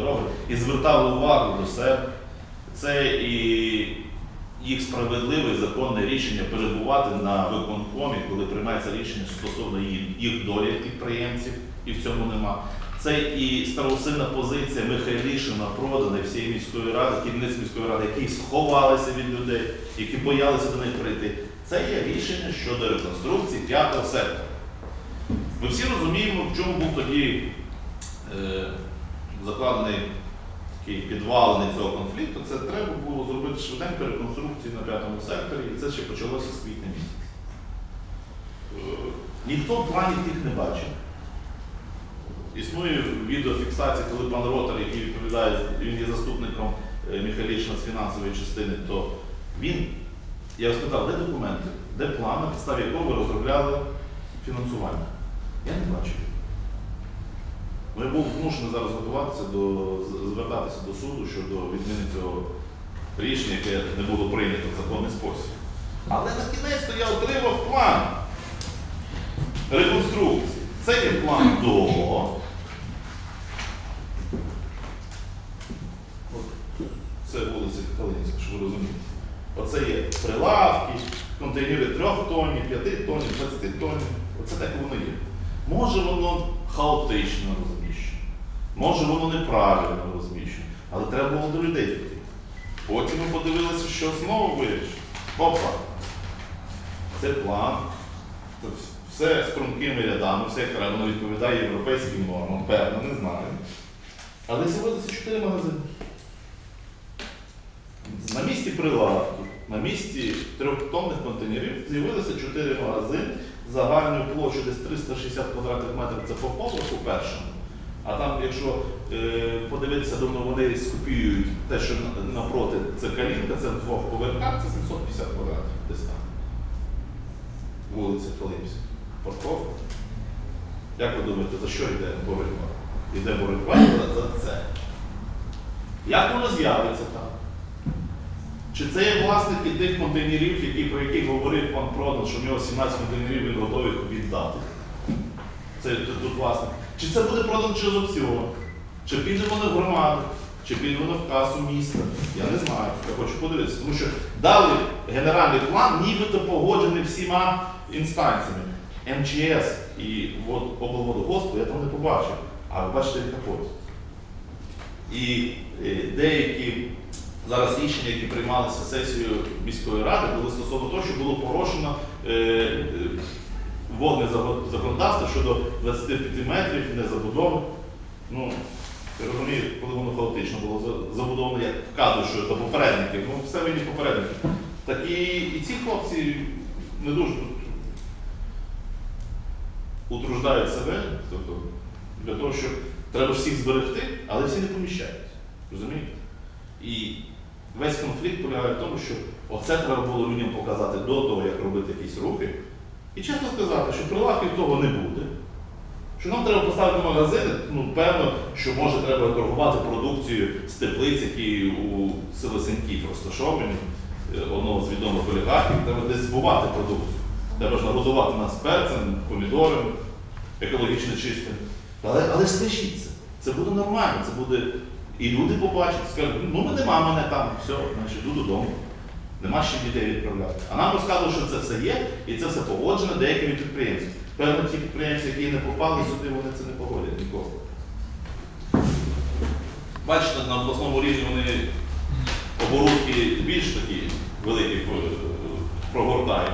дороги і звертали увагу до себе. Це і їх справедливе законне рішення перебувати на виконкомі, коли приймається рішення стосовно їх, долі підприємців, і в цьому нема. Це і старосинна позиція Михайлішина продана всієї міської ради, керівництва міської ради, які сховалися від людей, які боялися до них прийти. Це є рішення щодо реконструкції п'ятого сектора. Ми всі розуміємо, в чому був тоді е, закладений такий підвалений цього конфлікту. Це треба було зробити швиденько реконструкцію на п'ятому секторі, і це ще почалося з квітня місяця. Е, Ніхто планів тих не бачив. Існує відеофіксація, коли пан Ротар, який відповідає, він є заступником е, Михайлішина з фінансової частини, то він, я спитав, де документи, де план, на підставі якого ви розробляли фінансування. Я не бачив. Ну, я зараз готуватися до звертатися до суду щодо відміни цього рішення, яке не було прийнято в законний спосіб. Але на кінець то я отримав план реконструкції. Це є план до. Це вулиця Калинівська, щоб ви розуміли. Оце є прилавки, контейнери 3 тонн, 5 тонн, 20 тонн. Оце так воно є. Може воно хаотично розміщено, може воно неправильно розміщено, але треба було до людей піти. Потім ми подивилися, що знову вирішили. Опа! Це план. Все з стрункими рядами, все воно відповідає європейським нормам, певно, не знаю. Але з'явилися чотири магазини. На місці прилавку, на місці трьохтонних контейнерів з'явилися чотири магазини загальною площею десь 360 квадратних метрів це по поверху першому. А там, якщо е, подивитися, думаю, вони скопіюють те, що напроти це калінка, це в двох поверхах, це 750 квадратів десь там. Вулиця Филипська. Парковка. Як ви думаєте, за що йде боротьба? Йде боротьба за, це. Як воно з'явиться там? Чи це є власники тих контейнерів, які, про яких говорив пан Продан, що в нього 17 контейнерів він готовий віддати? Це тут власник. Чи це буде продано через аукціон? Чи піде воно в громаду? Чи піде воно в касу міста? Я не знаю. Я хочу подивитися. Тому що дали генеральний план, нібито погоджений всіма інстанціями. МЧС і облводогоспу я там не побачив. А ви бачите в капоті. І е, деякі зараз рішення, які приймалися сесією міської ради, були стосовно того, що було порушено е, е, водне законодавство щодо 25 метрів незабудови. Ну, я розумію, коли воно хаотично було за- забудовано, я вказую, що це попередники, ну все винні попередники. Так і, і ці хлопці не дуже тут утруждають себе, тобто для того, щоб треба всіх зберегти, але всі не поміщаються. Розумієте? І весь конфлікт полягає в тому, що оце треба було людям показати до того, як робити якісь рухи. І чесно сказати, що прилавків того не буде. Що нам треба поставити магазини, ну певно, що може треба торгувати продукцією з теплиць, які у Селесенків розташовані, е, одного з відомих олігархів, треба десь збувати продукцію. Треба ж нагодувати нас перцем, помідором, екологічно чистим. Але, але скажіть це. Буде нормально, це буде. І люди побачать, скажуть, ну нема мене там, все, значить, йду додому. Нема ще дітей відправляти. А нам розказували, що це все є, і це все погоджено деякими підприємцями. Певно, ті підприємці, які не попали сюди, вони це не погодять ніколи. Бачите, на обласному рівні вони оборудки більш такі великі е, прогортають.